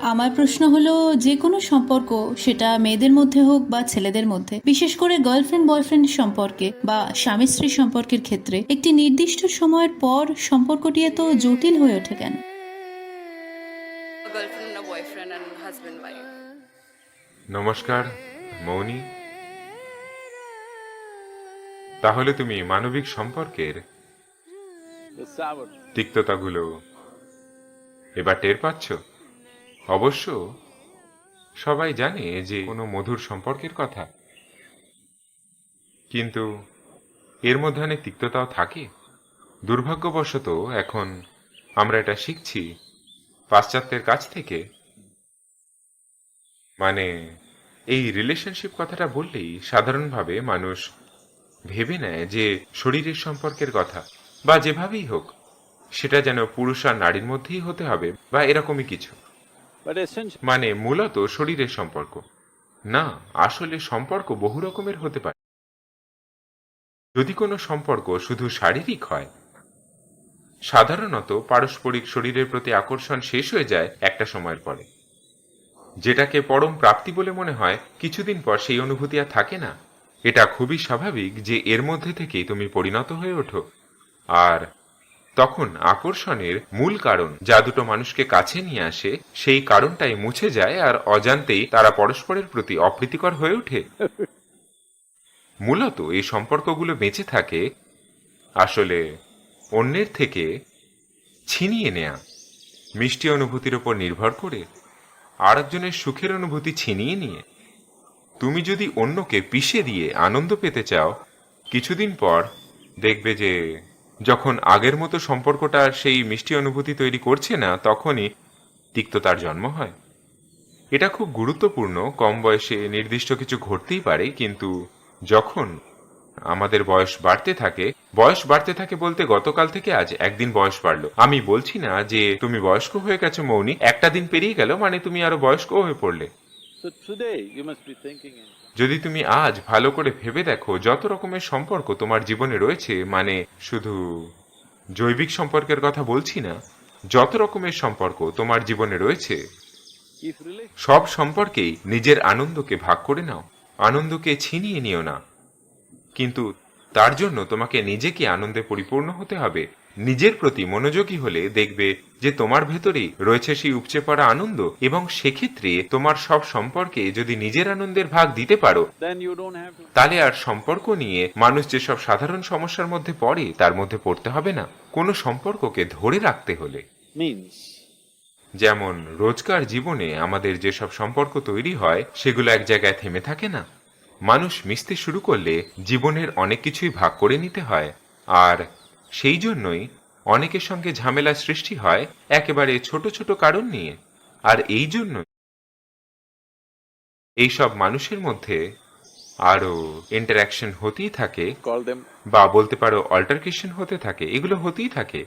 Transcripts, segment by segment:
আমার প্রশ্ন হলো যে কোনো সম্পর্ক সেটা মেয়েদের মধ্যে হোক বা ছেলেদের মধ্যে বিশেষ করে গার্লফ্রেন্ড বয়ফ্রেন্ড সম্পর্কে বা স্বামী স্ত্রী সম্পর্কের ক্ষেত্রে একটি নির্দিষ্ট সময়ের পর সম্পর্কটি এত জটিল হয়ে ওঠে কেন. নমস্কার মৌনি। তাহলে তুমি মানবিক সম্পর্কের তিক্ততাগুলো এবার টের পাচ্ছ? অবশ্য সবাই জানে যে কোনো মধুর সম্পর্কের কথা। কিন্তু এর মধ্যে অনেক তিক্ততাও থাকে। দুর্ভাগ্যবশত এখন আমরা এটা শিখছি পাশ্চাত্যের কাছ থেকে। মানে এই রিলেশনশিপ কথাটা বললেই সাধারণভাবে মানুষ ভেবে নেয় যে শরীরের সম্পর্কের কথা। বা যেভাবেই হোক সেটা যেন পুরুষ আর নারীর মধ্যেই হতে হবে বা এরকমই কিছু। মানে মূলত শরীরের সম্পর্ক। না আসলে সম্পর্ক বহু রকমের হতে পারে। যদি কোনো সম্পর্ক শুধু শারীরিক হয় সাধারণত পারস্পরিক শরীরের প্রতি আকর্ষণ শেষ হয়ে যায় একটা সময়ের পরে। যেটাকে পরম প্রাপ্তি বলে মনে হয় কিছুদিন পর সেই অনুভূতি আর থাকে না। এটা খুবই স্বাভাবিক যে এর মধ্যে থেকেই তুমি পরিণত হয়ে ওঠো। আর তখন আকর্ষণের মূল কারণ যা দুটো মানুষকে কাছে নিয়ে আসে, সেই কারণটাই মুছে যায় আর অজান্তেই তারা পরস্পরের প্রতি অপ্রীতিকর হয়ে ওঠে। মূলত এই সম্পর্কগুলো বেঁচে থাকে আসলে অন্যের থেকে ছিনিয়ে নেয়া, মিষ্টি অনুভূতির উপর নির্ভর করে, আরেকজনের সুখের অনুভূতি ছিনিয়ে নিয়ে। তুমি যদি অন্যকে পিষে দিয়ে আনন্দ পেতে চাও, কিছুদিন পর দেখবে যে যখন আগের মতো সম্পর্কটা সেই মিষ্টি অনুভূতি তৈরি করছে না, তখনই তিক্ততার জন্ম হয়। এটা খুব গুরুত্বপূর্ণ, কম বয়সে নির্দিষ্ট কিছু ঘটতেই পারে, কিন্তু যখন আমাদের বয়স বাড়তে থাকে, বয়স বাড়তে থাকে বলতে গতকাল থেকে আজ একদিন বয়স বাড়লো। আমি বলছি না যে তুমি বয়স্ক হয়ে গেছো মৌনি, একটা দিন পেরিয়ে গেল মানে তুমি আরও বয়স্ক হয়ে পড়লে। যদি তুমি আজ ভালো করে ভেবে দেখো যত রকমের সম্পর্ক তোমার জীবনে রয়েছে মানে শুধু জৈবিক সম্পর্কের কথা বলছি না যত রকমের সম্পর্ক তোমার জীবনে রয়েছে সব সম্পর্কেই নিজের আনন্দকে ভাগ করে নাও আনন্দকে ছিনিয়ে নিও না। কিন্তু তার জন্য তোমাকে নিজেকে আনন্দে পরিপূর্ণ হতে হবে নিজের প্রতি মনোযোগী হলে দেখবে যে তোমার ভেতরেই রয়েছে সেই উপচে পড়া আনন্দ এবং সেক্ষেত্রে তোমার সব সম্পর্কে যদি নিজের আনন্দের ভাগ দিতে পারো তাহলে আর সম্পর্ক নিয়ে মানুষ যেসব সাধারণ সমস্যার মধ্যে পড়ে তার মধ্যে পড়তে হবে না। কোনো সম্পর্ককে ধরে রাখতে হলে। যেমন রোজকার জীবনে আমাদের যেসব সম্পর্ক তৈরি হয় সেগুলো এক জায়গায় থেমে থাকে না। মানুষ মিশতে শুরু করলে জীবনের অনেক কিছুই ভাগ করে নিতে হয়। আর সেই জন্যই অনেকের সঙ্গে ঝামেলা সৃষ্টি হয় একেবারে ছোট ছোট কারণ নিয়ে। আর এই জন্য এইসব মানুষের মধ্যে আরও ইন্টারাকশন হতেই থাকে বা বলতে পারো অল্টারকেশন হতে থাকে এগুলো হতেই থাকে।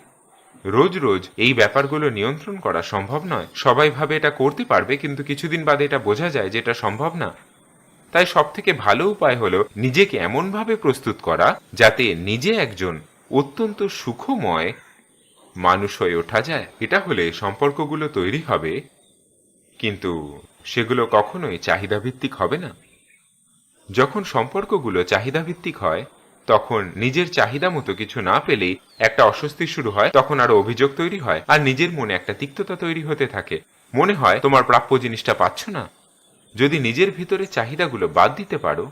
রোজ রোজ এই ব্যাপারগুলো নিয়ন্ত্রণ করা সম্ভব নয়। সবাই ভাবে এটা করতে পারবে কিন্তু কিছুদিন বাদে এটা বোঝা যায় যে এটা সম্ভব না। তাই সব থেকে ভালো উপায় হলো নিজেকে এমনভাবে প্রস্তুত করা যাতে নিজে একজন অত্যন্ত সুখময় মানুষ হয়ে ওঠা যায়। এটা হলে সম্পর্কগুলো তৈরি হবে। কিন্তু সেগুলো কখনোই চাহিদা ভিত্তিক হবে না। যখন সম্পর্কগুলো চাহিদা ভিত্তিক হয় তখন নিজের চাহিদা মতো কিছু না পেলেই একটা অস্বস্তি শুরু হয় তখন আরও অভিযোগ তৈরি হয় আর নিজের মনে একটা তিক্ততা তৈরি হতে থাকে। মনে হয় তোমার প্রাপ্য জিনিসটা পাচ্ছ না। যদি নিজের ভিতরে চাহিদাগুলো বাদ দিতে পারো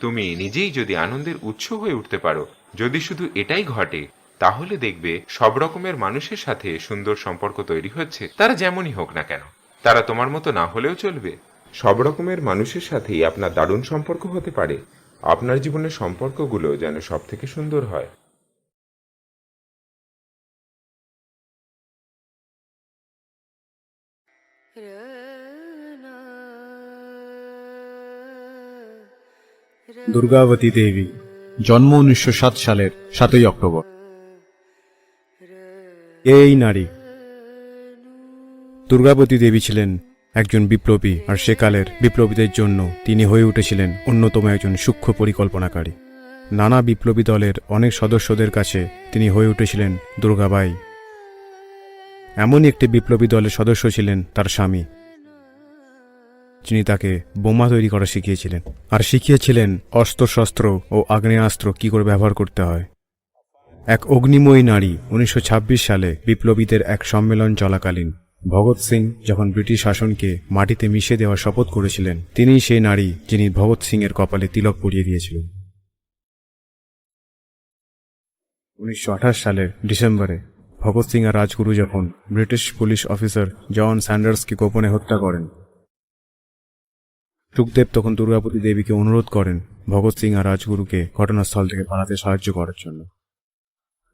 তুমি নিজেই যদি আনন্দের উৎস হয়ে উঠতে পারো যদি শুধু এটাই ঘটে, তাহলে দেখবে সব রকমের মানুষের সাথে সুন্দর সম্পর্ক তৈরি হচ্ছে। তারা যেমনই হোক না কেন, তারা তোমার মতো না হলেও চলবে। সব রকমের মানুষের সাথেই আপনার দারুণ সম্পর্ক হতে পারে। আপনার জীবনের সম্পর্কগুলো যেন সব থেকে সুন্দর হয়। দুর্গাবতী দেবী। জন্ম উনিশশো সাত সালের সাতই অক্টোবর। এই নারী। দুর্গাবতী দেবী ছিলেন একজন বিপ্লবী আর সেকালের বিপ্লবীদের জন্য তিনি হয়ে উঠেছিলেন অন্যতম একজন সূক্ষ্ম পরিকল্পনাকারী। নানা বিপ্লবী দলের অনেক সদস্যদের কাছে তিনি হয়ে উঠেছিলেন দুর্গাবাই। এমনই একটি বিপ্লবী দলের সদস্য ছিলেন তার স্বামী। যিনি তাকে বোমা তৈরি করা শিখিয়েছিলেন। আর শিখিয়েছিলেন অস্ত্রশস্ত্র ও আগ্নেয়াস্ত্র কি করে ব্যবহার করতে হয়। এক অগ্নিময়ী নারী উনিশশো ছাব্বিশ সালে বিপ্লবীদের এক সম্মেলন চলাকালীন ভগৎ সিং যখন ব্রিটিশ শাসনকে মাটিতে মিশে দেওয়ার শপথ করেছিলেন তিনি সেই নারী যিনি ভগৎ সিং এর কপালে তিলক পরিয়ে দিয়েছিলেন। উনিশশো আঠাশ সালের ডিসেম্বরে ভগৎ সিং আর রাজগুরু যখন ব্রিটিশ পুলিশ অফিসার জন স্যান্ডার্সকে গোপনে হত্যা করেন সুখদেব তখন দুর্গাপতি দেবীকে অনুরোধ করেন ভগৎ সিং আর রাজগুরুকে ঘটনাস্থল থেকে পালাতে সাহায্য করার জন্য।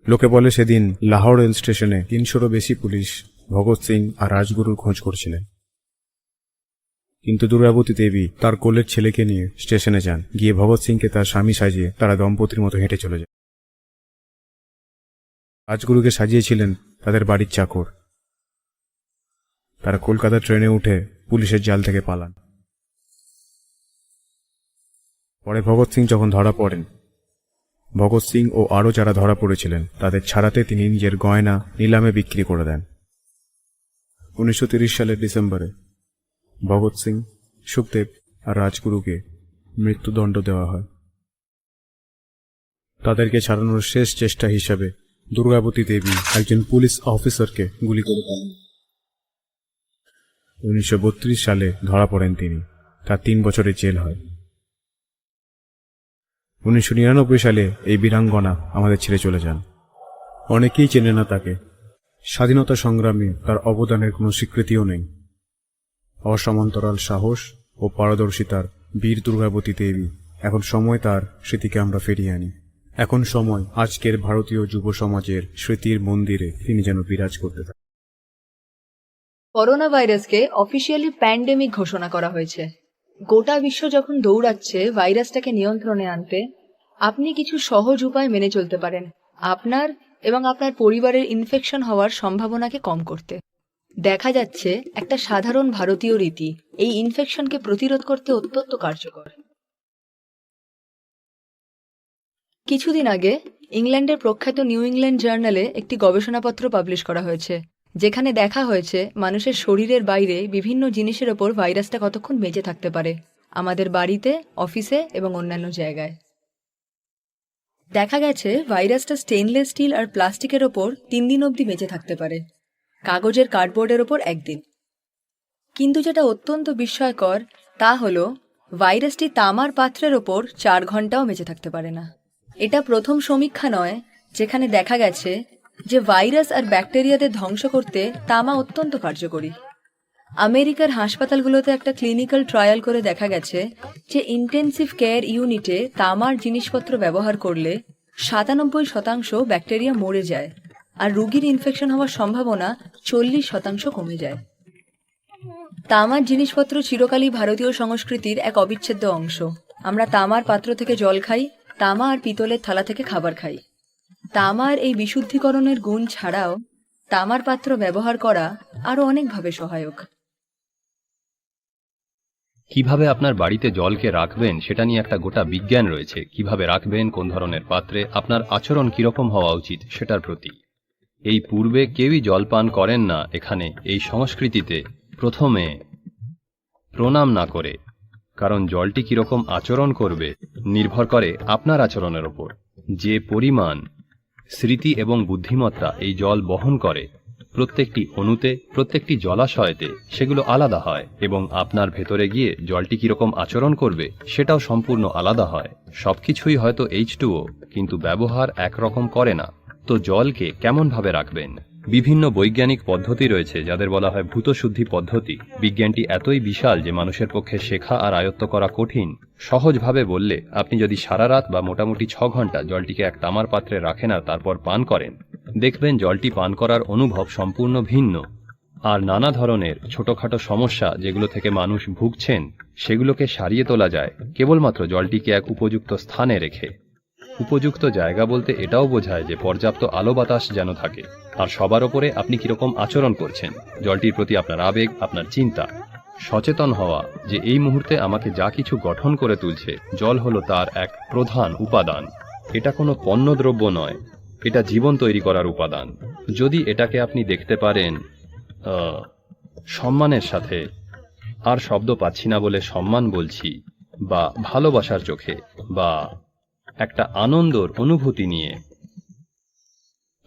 লোকে বলে সেদিন লাহোর রেল স্টেশনে তিনশোরও বেশি পুলিশ ভগৎ সিং আর রাজগুরুর খোঁজ করছিলেন। কিন্তু দুর্গাবতী দেবী তার কোলের ছেলেকে নিয়ে স্টেশনে যান। গিয়ে ভগৎ সিংকে তার স্বামী সাজিয়ে তারা দম্পতির মতো হেঁটে চলে যায়। রাজগুরুকে সাজিয়েছিলেন তাদের বাড়ির চাকর। তারা কলকাতা ট্রেনে উঠে পুলিশের জাল থেকে পালান। পরে ভগৎ সিং যখন ধরা পড়েন, ভগৎ সিং ও আরও যারা ধরা পড়েছিলেন, তাদের ছাড়াতে তিনি নিজের গয়না নিলামে বিক্রি করে দেন। উনিশশো সালের ডিসেম্বরে ভগৎ সিং, সুখদেব আর রাজগুরুকে মৃত্যুদণ্ড দেওয়া হয়। তাদেরকে ছাড়ানোর শেষ চেষ্টা হিসাবে দুর্গাবতী দেবী একজন পুলিশ অফিসারকে গুলি করে দেন উনিশশো বত্রিশ সালে ধরা পড়েন তিনি। তার তিন বছরের জেল হয়। উনিশশো নিরানব্বই সালে এই বীরাঙ্গনা আমাদের ছেড়ে চলে যান। অনেকেই চেনে না তাকে। স্বাধীনতা সংগ্রামে তার অবদানের কোনো স্বীকৃতিও নেই। অসমান্তরাল সাহস ও পারদর্শিতার বীর দুর্গাবতী দেবী, এখন সময় তার স্মৃতিকে আমরা ফিরিয়ে আনি। এখন সময় আজকের ভারতীয় যুব সমাজের স্মৃতির মন্দিরে তিনি যেন বিরাজ করতে থাকেন। করোনা ভাইরাসকে অফিসিয়ালি প্যান্ডেমিক ঘোষণা করা হয়েছে। গোটা বিশ্ব যখন দৌড়াচ্ছে, ভাইরাসটাকে নিয়ন্ত্রণে আনতে আপনি কিছু সহজ উপায় মেনে চলতে পারেন, আপনার এবং আপনার পরিবারের ইনফেকশন হওয়ার সম্ভাবনাকে কম করতে। দেখা যাচ্ছে একটা সাধারণ ভারতীয় রীতি, এই ইনফেকশনকে প্রতিরোধ করতে অত্যন্ত কার্যকর। কিছুদিন আগে ইংল্যান্ডের প্রখ্যাত নিউ ইংল্যান্ড জার্নালে একটি গবেষণাপত্র পাবলিশ করা হয়েছে, যেখানে দেখা হয়েছে মানুষের শরীরের বাইরে বিভিন্ন জিনিসের ওপর ভাইরাসটা কতক্ষণ বেঁচে থাকতে পারে, আমাদের বাড়িতে, অফিসে এবং অন্যান্য জায়গায়। দেখা গেছে ভাইরাসটা স্টেনলেস স্টিল আর প্লাস্টিকের ওপর তিন দিন অবধি বেঁচে থাকতে পারে। কাগজের কার্ডবোর্ডের ওপর একদিন। কিন্তু যেটা অত্যন্ত বিস্ময়কর, তা হলো, ভাইরাসটি তামার পাত্রের ওপর চার ঘন্টাও বেঁচে থাকতে পারে না। এটা প্রথম সমীক্ষা নয়, যেখানে দেখা গেছে যে ভাইরাস আর ব্যাকটেরিয়াদের ধ্বংস করতে তামা অত্যন্ত কার্যকরী। আমেরিকার হাসপাতালগুলোতে একটা ক্লিনিক্যাল ট্রায়াল করে দেখা গেছে যে ইন্টেন্সিভ কেয়ার ইউনিটে তামার জিনিসপত্র ব্যবহার করলে সাতানব্বই শতাংশ ব্যাকটেরিয়া মরে যায় আর রোগীর ইনফেকশন হওয়ার সম্ভাবনা চল্লিশ শতাংশ কমে যায়। তামার জিনিসপত্র চিরকালই ভারতীয় সংস্কৃতির এক অবিচ্ছেদ্য অংশ। আমরা তামার পাত্র থেকে জল খাই, তামা আর পিতলের থালা থেকে খাবার খাই। তামার এই বিশুদ্ধিকরণের গুণ ছাড়াও তামার পাত্র ব্যবহার করা আরও অনেকভাবে সহায়ক। কীভাবে আপনার বাড়িতে জলকে রাখবেন সেটা নিয়ে একটা গোটা বিজ্ঞান রয়েছে। কীভাবে রাখবেন, কোন ধরনের পাত্রে, আপনার আচরণ কীরকম হওয়া উচিত সেটার প্রতি। এই পূর্বে কেউই জল পান করেন না, এখানে এই সংস্কৃতিতে প্রথমে প্রণাম না করে, কারণ জলটি কীরকম আচরণ করবে নির্ভর করে আপনার আচরণের ওপর। যে পরিমাণ স্মৃতি এবং বুদ্ধিমত্তা এই জল বহন করে প্রত্যেকটি অণুতে, প্রত্যেকটি জলাশয়তে সেগুলো আলাদা হয় এবং আপনার ভেতরে গিয়ে জলটি কীরকম আচরণ করবে সেটাও সম্পূর্ণ আলাদা হয়। সবকিছুই হয়তো এইচ কিন্তু ব্যবহার একরকম করে না। তো জলকে কেমনভাবে রাখবেন? বিভিন্ন বৈজ্ঞানিক পদ্ধতি রয়েছে যাদের বলা হয় ভূতশুদ্ধি পদ্ধতি। বিজ্ঞানটি এতই বিশাল যে মানুষের পক্ষে শেখা আর আয়ত্ত করা কঠিন। সহজভাবে বললে, আপনি যদি সারা রাত বা মোটামুটি ছ ঘণ্টা জলটিকে এক তামার পাত্রে রাখেন আর তারপর পান করেন, দেখবেন জলটি পান করার অনুভব সম্পূর্ণ ভিন্ন। আর নানা ধরনের ছোটখাটো সমস্যা যেগুলো থেকে মানুষ ভুগছেন, সেগুলোকে সারিয়ে তোলা যায়। কেবলমাত্র জলটিকে এক উপযুক্ত স্থানে রেখে। উপযুক্ত জায়গা বলতে এটাও বোঝায় যে পর্যাপ্ত আলো বাতাস যেন থাকে। আর সবার ওপরে আপনি কীরকম আচরণ করছেন, জলটির প্রতি আপনার আবেগ, আপনার চিন্তা। সচেতন হওয়া যে এই মুহূর্তে আমাকে যা কিছু গঠন করে তুলছে, জল হলো তার এক প্রধান উপাদান। এটা কোনো পণ্যদ্রব্য নয়, এটা জীবন তৈরি করার উপাদান। যদি এটাকে আপনি দেখতে পারেন সম্মানের সাথে, আর শব্দ পাচ্ছি না বলে সম্মান বলছি, বা ভালোবাসার চোখে, বা একটা আনন্দর অনুভূতি নিয়ে।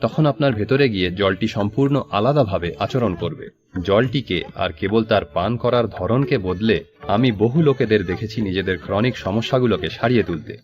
তখন আপনার ভেতরে গিয়ে জলটি সম্পূর্ণ আলাদাভাবে আচরণ করবে। জলটিকে আর কেবল তার পান করার ধরনকে বদলে আমি বহু লোকেদের দেখেছি নিজেদের ক্রনিক সমস্যাগুলোকে সারিয়ে তুলতে।